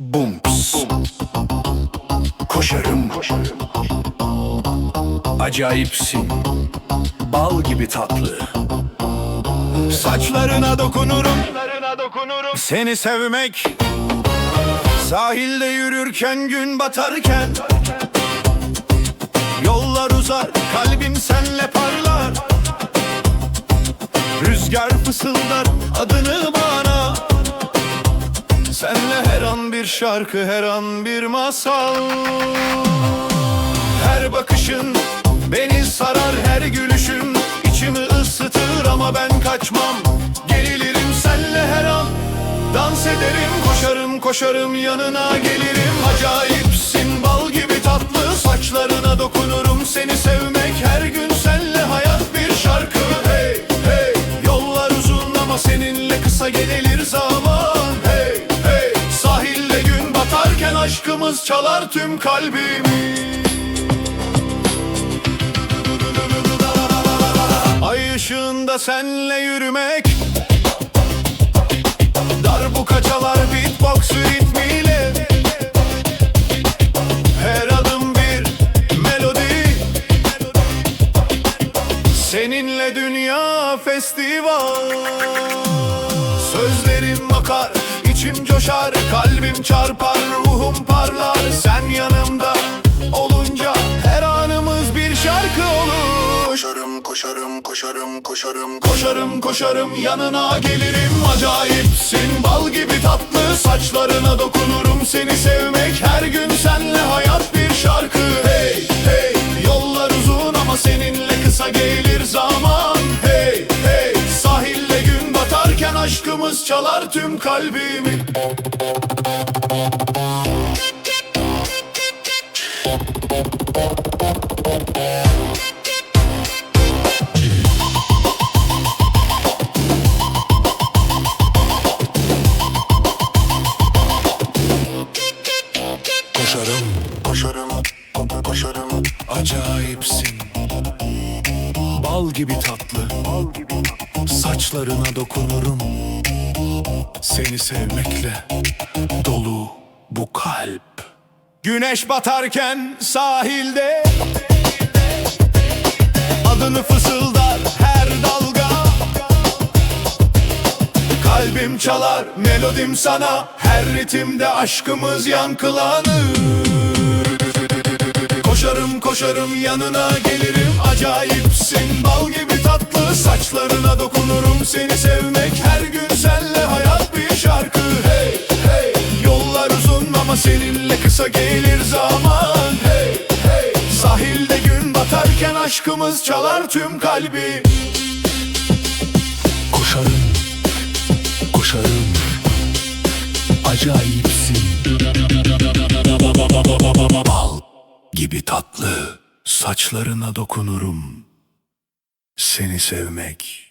Bumps. Koşarım. Acayipsin. Bal gibi tatlı. Saçlarına dokunurum. Seni sevmek. Sahilde yürürken gün batarken. Yollar uzar kalbim senle parlar. Rüzgar fısıldar adını bana Senle her an bir şarkı her an bir masal. Her bakışın beni sarar her gülüşün içimi ısıtır ama ben kaçmam. Gerilirim senle her an Dans ederim koşarım koşarım yanına gelirim. Acayipsin bal gibi tatlı saçlarına dokunurum Seni sevmek. Her gün senle hayat bir şarkı. Hey hey yollar uzun ama seninle kısa gelir zaman aşkımız çalar tüm kalbimi. Ay ışığında senle yürümek. Darbukaçalar beatbox ritmiyle. Her adım bir melodi. Seninle dünya festival Sözlerim akar, içim coşar Kalbim çarpar, ruhum parlar. Sen yanımda olunca her anımız bir şarkı olur. Koşarım, koşarım, koşarım, koşarım. Koşarım, koşarım, yanına gelirim. Acayipsin, bal gibi tatlı. Saçlarına dokunurum seni sevmek aşkımız çalar tüm kalbimi. Koşarım, koşarım, koşarım. Acayipsin. Bal gibi tatlı Saçlarına dokunurum. Seni sevmekle Dolu bu kalp. Güneş batarken sahilde Adını fısıldar her dalga. Kalbim çalar melodim sana Her ritimde aşkımız yankılanır. Koşarım koşarım yanına gelirim Acayipsin bal gibi seni sevmek Her gün senle hayat bir şarkı. Hey hey. Yollar uzun ama seninle kısa gelir zaman. Hey hey. Sahilde gün batarken aşkımız çalar tüm kalbi. Koşarım koşarım. Acayipsin. Bal gibi tatlı Saçlarına dokunurum. Seni sevmek